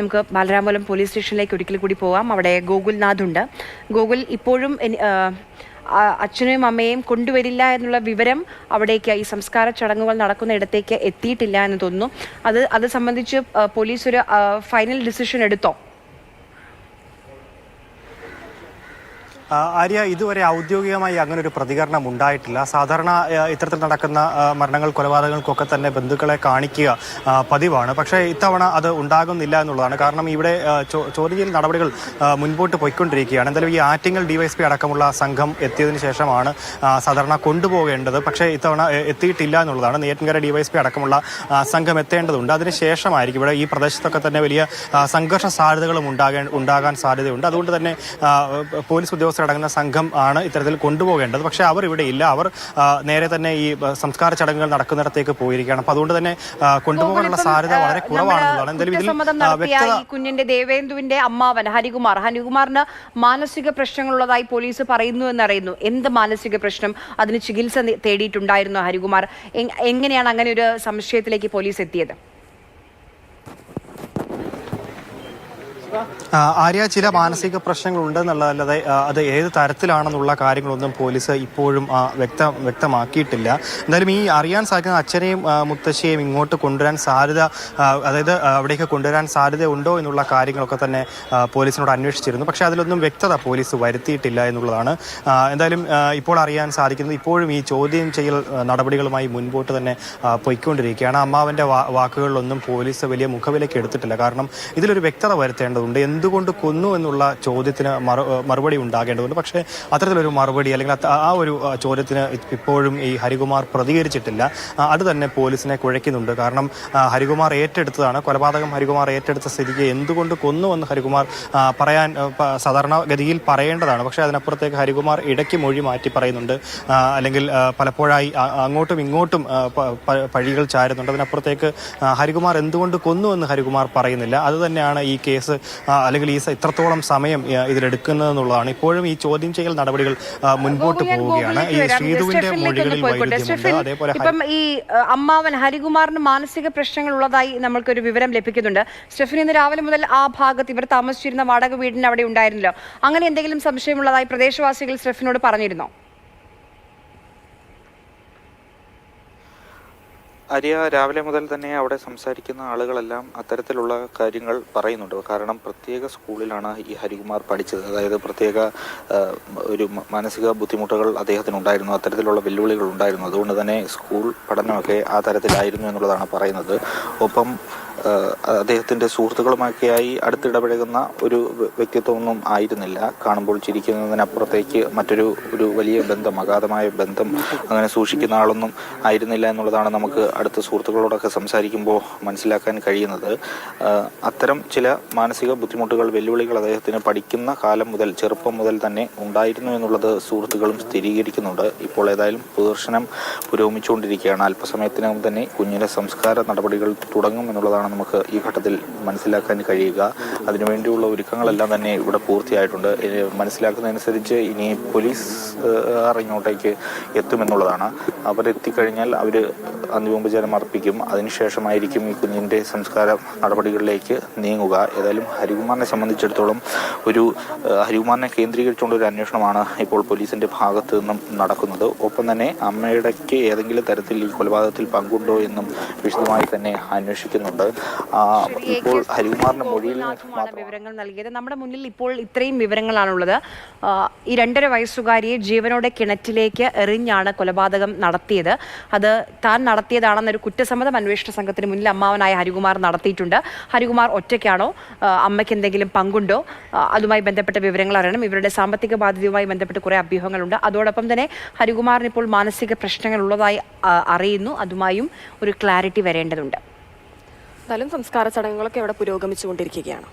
നമുക്ക് ബാലരാമപുരം പോലീസ് സ്റ്റേഷനിലേക്ക് ഒരിക്കൽ കൂടി പോവാം. അവിടെ ഗോകുൽനാഥ് ഉണ്ട് ഗോകുൽ ഇപ്പോഴും അച്ഛനെയും അമ്മയെയും കൊണ്ടുവരില്ല എന്നുള്ള വിവരം അവിടേക്ക് ഈ സംസ്കാര ചടങ്ങുകൾ നടക്കുന്ന ഇടത്തേക്ക് എത്തിയിട്ടില്ല എന്ന് തോന്നുന്നു. അത് അത് സംബന്ധിച്ച് പോലീസ് ഒരു ഫൈനൽ ഡിസിഷൻ എടുത്തോ? ആര്യ ഇതുവരെ ഔദ്യോഗികമായി അങ്ങനെ ഒരു പ്രതികരണം ഉണ്ടായിട്ടില്ല സാധാരണ ഇത്തരത്തിൽ നടക്കുന്ന മരണങ്ങൾ കൊലപാതകങ്ങൾക്കൊക്കെ തന്നെ ബന്ധുക്കളെ കാണിക്കുക പതിവാണ്. പക്ഷേ ഇത്തവണ അത് ഉണ്ടാകുന്നില്ല എന്നുള്ളതാണ്. കാരണം ഇവിടെ ചോദ്യ നടപടികൾ മുൻപോട്ട് പോയിക്കൊണ്ടിരിക്കുകയാണ്. എന്തായാലും ഈ ആറ്റിങ്ങൽ ഡിവൈഎസ്പി അടക്കമുള്ള സംഘം എത്തിയതിനു ശേഷമാണ് സാധാരണ കൊണ്ടുപോകേണ്ടത്. പക്ഷേ ഇത്തവണ എത്തിയിട്ടില്ല എന്നുള്ളതാണ്. നെയ്യാറ്റിൻകര ഡിവൈഎസ്പി അടക്കമുള്ള സംഘം എത്തേണ്ടതുണ്ട്. അതിനുശേഷമായിരിക്കും ഇവിടെ ഈ പ്രദേശത്തൊക്കെ തന്നെ വലിയ സംഘർഷ സാധ്യതകളും ഉണ്ടാകേ ഉണ്ടാകാൻ സാധ്യതയുണ്ട്. അതുകൊണ്ട് തന്നെ ആ, പോലീസ് ഉദ്യോഗസ്ഥരടങ്ങുന്ന സംഘം ആണ് ഇത്തരത്തിൽ കൊണ്ടുപോകേണ്ടത്. പക്ഷെ അവർ ഇവിടെ ഇല്ല. അവർ നേരെ തന്നെ ഈ സംസ്കാര ചടങ്ങുകൾ നടക്കുന്നിടത്തേക്ക് പോയിരിക്കുകയാണ്. അപ്പോൾ അതുകൊണ്ട് തന്നെ കൊണ്ടുപോകാനുള്ള സാധ്യത വളരെ കുറവാണെന്നുള്ളതാണ്. എന്തായാലും ഇതിൽ കുഞ്ഞിന്റെ ദേവേന്ദുവിന്റെ അമ്മാവൻ ഹരികുമാർ. ഹരികുമാറിന് മാനസിക പ്രശ്നങ്ങളുള്ളതായി പോലീസ് പറയുന്നു എന്നറിയുന്നു എന്ത് മാനസിക പ്രശ്നം? അതിന് ചികിത്സ തേടിയിട്ടുണ്ടായിരുന്നു ഹരികുമാർ? എങ്ങനെയാണ് അങ്ങനെ ഒരു സംശയത്തിലേക്ക് പോലീസ് എത്തിയത്? ആര്യ ചില മാനസിക പ്രശ്നങ്ങൾ ഉണ്ടെന്നുള്ളതല്ലാതെ അത് ഏത് തരത്തിലാണെന്നുള്ള കാര്യങ്ങളൊന്നും പോലീസ് ഇപ്പോഴും വ്യക്ത വ്യക്തമാക്കിയിട്ടില്ല. എന്തായാലും ഈ അറിയാൻ സാധിക്കുന്ന അച്ഛനെയും മുത്തശ്ശിയെയും ഇങ്ങോട്ട് കൊണ്ടുവരാൻ സാധ്യത അതായത് അവിടേക്ക് കൊണ്ടുവരാൻ സാധ്യത ഉണ്ടോ എന്നുള്ള കാര്യങ്ങളൊക്കെ തന്നെ പോലീസിനോട് അന്വേഷിച്ചിരുന്നു. പക്ഷേ അതിലൊന്നും വ്യക്തത പോലീസ് വരുത്തിയിട്ടില്ല എന്നുള്ളതാണ്. എന്തായാലും ഇപ്പോൾ അറിയാൻ സാധിക്കുന്നത് ഇപ്പോഴും ഈ ചോദ്യം ചെയ്യൽ നടപടികളുമായി മുൻപോട്ട് തന്നെ പൊയ്ക്കൊണ്ടിരിക്കുകയാണ്. വാ- വാക്കുകളിലൊന്നും പോലീസ് വലിയ മുഖവിലേക്ക് എടുത്തിട്ടില്ല. കാരണം ഇതിലൊരു വ്യക്തത വരുത്തേണ്ടതുണ്ട് എന്തുകൊണ്ട് കൊന്നു എന്നുള്ള ചോദ്യത്തിന് മറുപടി ഉണ്ടാകേണ്ടതുണ്ട്. പക്ഷേ അത്തരത്തിലൊരു മറുപടി അല്ലെങ്കിൽ ആ ഒരു ചോദ്യത്തിന് ഇപ്പോഴും ഈ ഹരികുമാർ പ്രതികരിച്ചിട്ടില്ല. അത് തന്നെ പോലീസിനെ കുഴയ്ക്കുന്നുണ്ട്. കാരണം ഹരികുമാർ ഏറ്റെടുത്തതാണ്. കൊലപാതകം ഹരികുമാർ ഏറ്റെടുത്ത സ്ഥിതിക്ക് എന്തുകൊണ്ട് കൊന്നു എന്ന് ഹരികുമാർ പറയാൻ സാധാരണ ഗതിയിൽ സാധാരണഗതിയിൽ പറയേണ്ടതാണ്. പക്ഷേ അതിനപ്പുറത്തേക്ക് ഹരികുമാർ ഇടയ്ക്ക് മൊഴി മാറ്റി പറയുന്നുണ്ട്. അല്ലെങ്കിൽ പലപ്പോഴായി അങ്ങോട്ടും ഇങ്ങോട്ടും പഴികൾ ചാരുന്നുണ്ട്. അതിനപ്പുറത്തേക്ക് ഹരികുമാർ എന്തുകൊണ്ട് കൊന്നു എന്ന് ഹരികുമാർ പറയുന്നില്ല. അത് തന്നെയാണ് ഈ കേസ് അല്ലെങ്കിൽ ഈ ഇത്രത്തോളം സമയം ഇതിലെടുക്കുന്നതെന്നുള്ളതാണ്. ഇപ്പോഴും ഈ ചോദ്യം ചെയ്യൽ നടപടികൾ മുൻപോട്ട് പോവുകയാണ്. ഈ. ശ്രീധുവിന്റെ മൊഴികളിൽ വൈരുദ്ധ്യമുണ്ട് അതേപോലെ ഇപ്പം ഈ അമ്മാവൻ ഹരികുമാറിന് മാനസിക പ്രശ്നങ്ങൾ ഉള്ളതായി നമ്മൾക്കൊരു വിവരം ലഭിക്കുന്നുണ്ട്. സ്റ്റെഫിൻ ഇന്ന് രാവിലെ മുതൽ ആ ഭാഗത്ത് ഇവർ താമസിച്ചിരുന്ന വാടക വീടിന് അവിടെ ഉണ്ടായിരുന്നല്ലോ. അങ്ങനെ എന്തെങ്കിലും സംശയമുള്ളതായി പ്രദേശവാസികൾ സ്റ്റെഫിനോട് പറഞ്ഞിരുന്നോ? അരിയ രാവിലെ മുതൽ തന്നെ അവിടെ സംസാരിക്കുന്ന ആളുകളെല്ലാം അത്തരത്തിലുള്ള കാര്യങ്ങൾ പറയുന്നുണ്ട്. കാരണം പ്രത്യേക സ്കൂളിലാണ് ഈ ഹരികുമാർ പഠിച്ചത്. അതായത് പ്രത്യേക ഒരു മാനസിക ബുദ്ധിമുട്ടുകൾ അദ്ദേഹത്തിന് ഉണ്ടായിരുന്നു അത്തരത്തിലുള്ള വെല്ലുവിളികൾ ഉണ്ടായിരുന്നു. അതുകൊണ്ട് തന്നെ സ്കൂൾ പഠനമൊക്കെ ആ തരത്തിലായിരുന്നു എന്നുള്ളതാണ് പറയുന്നത്. ഒപ്പം ആ, അദ്ദേഹത്തിന്റെ സുഹൃത്തുക്കളുമൊക്കെയായി അടുത്തിടപഴകുന്ന ഒരു വ്യ- വ്യക്തിത്വമൊന്നും ആയിരുന്നില്ല. കാണുമ്പോൾ ചിരിക്കുന്നതിനപ്പുറത്തേക്ക് മറ്റൊരു ഒരു വലിയ ബന്ധം അഗാധമായ ബന്ധം അങ്ങനെ സൂക്ഷിക്കുന്ന ആളൊന്നും ആയിരുന്നില്ല എന്നുള്ളതാണ് നമുക്ക് അടുത്ത സുഹൃത്തുക്കളോടൊക്കെ സംസാരിക്കുമ്പോൾ മനസ്സിലാക്കാൻ കഴിയുന്നത്. അത്തരം ചില മാനസിക ബുദ്ധിമുട്ടുകൾ വെല്ലുവിളികൾ അദ്ദേഹത്തിന് പഠിക്കുന്ന കാലം മുതൽ ചെറുപ്പം മുതൽ തന്നെ ഉണ്ടായിരുന്നു എന്നുള്ളത് സുഹൃത്തുക്കളും സ്ഥിരീകരിക്കുന്നുണ്ട്. ഇപ്പോൾ ഏതായാലും പ്രദർശനം പുരോഗമിച്ചുകൊണ്ടിരിക്കുകയാണ്. അല്പസമയത്തിനകം തന്നെ കുഞ്ഞിന്റെ സംസ്കാര നടപടികൾ തുടങ്ങും എന്നുള്ളതാണ് നമുക്ക് ഈ ഘട്ടത്തിൽ മനസ്സിലാക്കാൻ കഴിയുക. അതിനുവേണ്ടിയുള്ള ഒരുക്കങ്ങളെല്ലാം തന്നെ ഇവിടെ പൂർത്തിയായിട്ടുണ്ട്. മനസ്സിലാക്കുന്നതനുസരിച്ച് ഇനി പോലീസ് ഇങ്ങോട്ടേക്ക് എത്തുമെന്നുള്ളതാണ്. അവരെത്തിക്കഴിഞ്ഞാൽ അവർ അന്തിമോപചാരം അർപ്പിക്കും. അതിനുശേഷമായിരിക്കും ഈ കുഞ്ഞിന്റെ സംസ്കാര നടപടികളിലേക്ക് നീങ്ങുക. ഏതായാലും ഹരികുമാറിനെ സംബന്ധിച്ചിടത്തോളം ഒരു ഹരികുമാറിനെ കേന്ദ്രീകരിച്ചുകൊണ്ട് ഒരു അന്വേഷണമാണ് ഇപ്പോൾ പോലീസിന്റെ ഭാഗത്തു നിന്നും നടക്കുന്നത്. ഒപ്പം തന്നെ അമ്മയുടെക്ക് ഏതെങ്കിലും തരത്തിൽ ഈ കൊലപാതകത്തിൽ പങ്കുണ്ടോ എന്നും വിശദമായി തന്നെ അന്വേഷിക്കുന്നുണ്ട്. ഇപ്പോൾ ഹരികുമാറിന്റെ മൊഴിയിൽ വിവരങ്ങൾ നൽകിയത്. നമ്മുടെ മുന്നിൽ ഇപ്പോൾ ഇത്രയും വിവരങ്ങളാണുള്ളത്. ഈ രണ്ടര വയസ്സുകാരിയെ ജീവനോടെ കിണറ്റിലേക്ക് എറിഞ്ഞാണ് കൊലപാതകം നടത്തിയത്. അത് താൻ നടത്തിയതാണെന്നൊരു കുറ്റസമ്മതം അന്വേഷണ സംഘത്തിന് മുന്നിൽ അമ്മാവനായ ഹരികുമാർ നടത്തിയിട്ടുണ്ട്. ഹരികുമാർ ഒറ്റയ്ക്കാണോ? അമ്മയ്ക്ക് എന്തെങ്കിലും പങ്കുണ്ടോ? അതുമായി ബന്ധപ്പെട്ട വിവരങ്ങൾ അറിയണം. ഇവരുടെ സാമ്പത്തിക ബാധ്യതയുമായി ബന്ധപ്പെട്ട് കുറേ അഭ്യൂഹങ്ങളുണ്ട്. അതോടൊപ്പം തന്നെ ഹരികുമാറിന് ഇപ്പോൾ മാനസിക പ്രശ്നങ്ങൾ ഉള്ളതായി അറിയുന്നു. അതുമായും ഒരു ക്ലാരിറ്റി വരേണ്ടതുണ്ട്. എന്തായാലും സംസ്കാര ചടങ്ങുകളൊക്കെ ഇവിടെ പുരോഗമിച്ചുകൊണ്ടിരിക്കുകയാണ്.